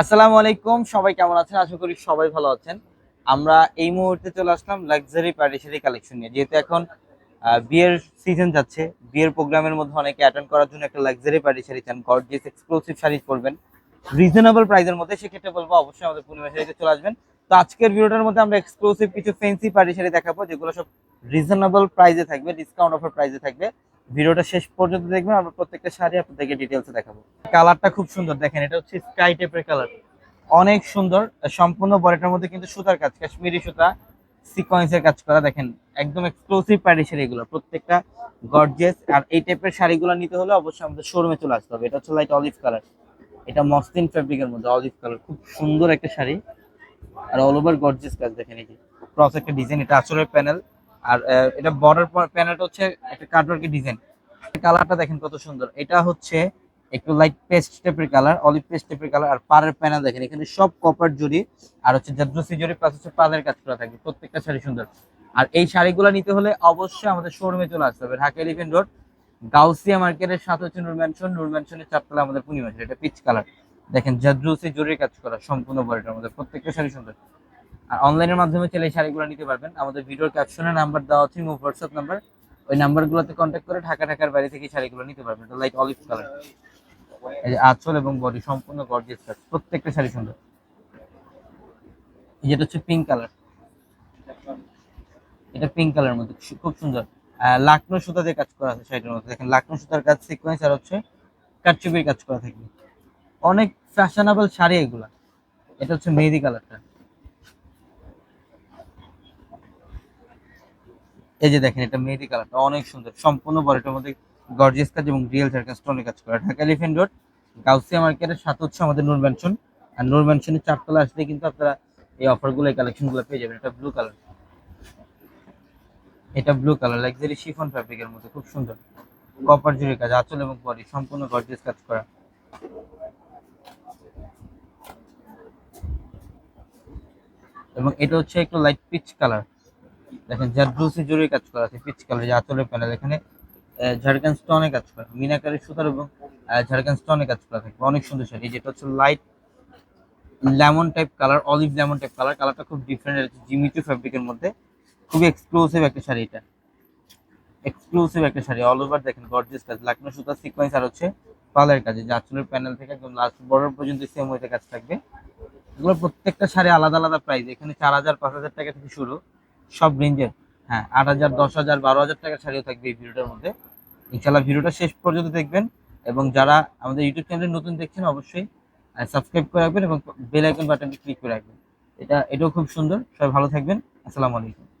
আসসালামু আলাইকুম, সবাই কেমন আছেন? আশা করি সবাই ভালো আছেন। আমরা এই মুহূর্তে চলে আসলাম লাক্সারি পার্টিশারি কালেকশন নিয়ে। যেহেতু এখন বিয়ের সিজন যাচ্ছে, বিয়ের প্রোগ্রামের মধ্যে অনেকে অ্যাটেন্ড করার জন্য একটা লাক্সারি পার্টিশারি চান। গর্জিয়াস এক্সক্লুসিভ শাড়ি পরবেন। রিজনেবল প্রাইসের মধ্যে সেক্ষেত্রে বলব, অবশ্যই আমাদের পূর্ণিমা চলে আসবেন। তো আজকের ভিডিওটার মধ্যে আমরা এক্সক্লুসিভ কিছু ফেন্সি পার্টি শাড়ি দেখাবো, যেগুলো সব রিজনেবল প্রাইসে থাকবে ডিসকাউন্ট অফার প্রাইসে থাকবে। ভিডিওটা শেষ পর্যন্ত দেখবেন, আমরা প্রত্যেকটা শাড়ি আপনাদেরকে ডিটেলসে দেখাবো। কালারটা খুব সুন্দর, দেখেন, এটা হচ্ছে স্কাই টাইপের কালার অনেক সুন্দর, সম্পূর্ণ বডিটার মধ্যে কিন্তু সুতার কাজ, কাশ্মীরি সুতা সিকোয়েন্সের কাজ করা, দেখেন, একদম এক্সক্লুসিভ প্যাডি শাড়িগুলো প্রত্যেকটা গর্জিয়াস আর এই টাইপের শাড়িগুলো নিতে হলে অবশ্যই আমাদের শোরুমে চলে আসতে হবে, এটা হচ্ছে লাইট অলিভ কালার এটা মসলিন ফ্যাব্রিকের মধ্যে অলিভ কালার খুব সুন্দর একটা শাড়ি। আর অল ওভার গর্জিয়াস কাজ, দেখেন, এই যে ক্রস একটা ডিজাইন এটা আঁচলের প্যানেল আর এটা বর্ডার প্যানেলটা হচ্ছে একটা কাটওয়ার্কের ডিজাইন কালারটা দেখেন কত সুন্দর। এটা হচ্ছে একটু লাইট পেস্ট টাইপের কালার অলিভ পেস্ট টাইপের কালার আর পাড়ের প্যানেল দেখেন। এখানে সব কপার জড়ি আর হচ্ছে জাদ্রসি জড়ি প্লাস হচ্ছে পালের কাজ করা থাকবে প্রত্যেকটা শাড়ি সুন্দর। আর এই শাড়িগুলো নিতে হলে অবশ্যই আমাদের শোরুমে চলে আসতে হবে। ঢাকা এলিফেন্ট রোড গাউসিয়া মার্কেটের সাথে হচ্ছে নূর ম্যানশন নূর চারতলা আমাদের পূর্ণিমা। এটা পিচ কালার দেখেন জাদ্রসি জড়ির কাজ করা সম্পূর্ণ বডিটার মধ্যে। প্রত্যেকটা শাড়ি সুন্দর। আর অনলাইনের মাধ্যমে চাইলে শাড়িগুলো নিতে পারবেন। আমাদের ভিডিওর ক্যাপশনে নাম্বার দেওয়া আছে মুভ হোয়াটসঅ্যাপ নাম্বার ওই নাম্বারগুলোতে কন্ট্যাক্ট করে ঢাকা, ঢাকার বাইরে থেকে শাড়িগুলো নিতে পারবেন। লাইট অলিভ কালার এই যে আঁচল এবং বডি সম্পূর্ণ গর্জিয়াস কাজ প্রত্যেকটা শাড়ি সুন্দর। যেটা হচ্ছে পিঙ্ক কালার এটা পিঙ্ক কালারের মধ্যে। খুব সুন্দর। লাকনো সুতা দিয়ে কাজ করা আছে শাড়িটার মধ্যে। দেখেন, লাকনো সুতার কাজ সিকোয়েন্স আর হচ্ছে কাটচুপির কাজ করা থাকবে অনেক ফ্যাশনেবল শাড়ি এগুলা। এটা হচ্ছে মেহেদি কালারটা এই যে দেখেন, এটা মেহেদি কালারটা অনেক সুন্দর। সম্পূর্ণ বডিটার মধ্যে গর্জিয়াস কাজ এবং রিয়েল চারকান স্টোনের কাজ করা। ঢাকা এলিফেন্ট রোড গাউসিয়া মার্কেটের সাথে হচ্ছে আমাদের নূর ম্যানশন আর নূর ম্যানশনের চারতলা আসলে কিন্তু আপনারা এই অফারগুলো এই কালেকশনগুলো পেয়ে যাবেন। এটা ব্লু কালার এটা ব্লু কালার লাক্সারি শিফন ফ্যাব্রিকের মধ্যে, খুব সুন্দর। কপার জুড়ে কাজ, আঁচল এবং বডি সম্পূর্ণ গর্জিয়াস কাজ করা। এবং এটা হচ্ছে একটু লাইট পিচ কালার দেখেন জারদুসি জুড়ে কাজ করা আছে পিচ কালার যে আঁচলের প্যানেল এখানে ঝাড়খান স্টোনে কাজ করা মিনাকারি সুতার এবং ঝাড়খান স্টোনে কাজ করা থাকবে অনেক সুন্দর শাড়ি। যেটা হচ্ছে light lemon type colour olive lemon type colour কালারটা খুব ডিফারেন্ট আছে জিমিচু ফ্যাব্রিকের মধ্যে। খুবই এক্সক্লুসিভ একটা শাড়ি এটা। এক্সক্লুসিভ একটা শাড়ি অল ওভার দেখেন গর্জিয়াস কাজ। লাকনো সুতা সিকোয়েন্স আর হচ্ছে পালের কাজে যে আঁচলের প্যানেল থেকে একদম লাস্ট বর্ডার পর্যন্ত সেম ওইতে কাজ থাকবে। এগুলো প্রত্যেকটা শাড়ি আলাদা আলাদা প্রাইস এখানে চার হাজার, পাঁচ হাজার টাকা থেকে শুরু। সব রেঞ্জের হ্যাঁ আট হাজার, দশ হাজার, বারো হাজার টাকার শাড়িও থাকবে এই ভিডিওটার মধ্যে। ইনশাল্লাহ ভিডিওটা শেষ পর্যন্ত দেখবেন এবং যারা আমাদের ইউটিউব চ্যানেল নতুন দেখছেন, অবশ্যই সাবস্ক্রাইব করে রাখবেন এবং বেল আইকন বাটনটি ক্লিক করে রাখবেন। এটা, এটাও খুব সুন্দর। সবাই ভালো থাকবেন। আসসালামু আলাইকুম।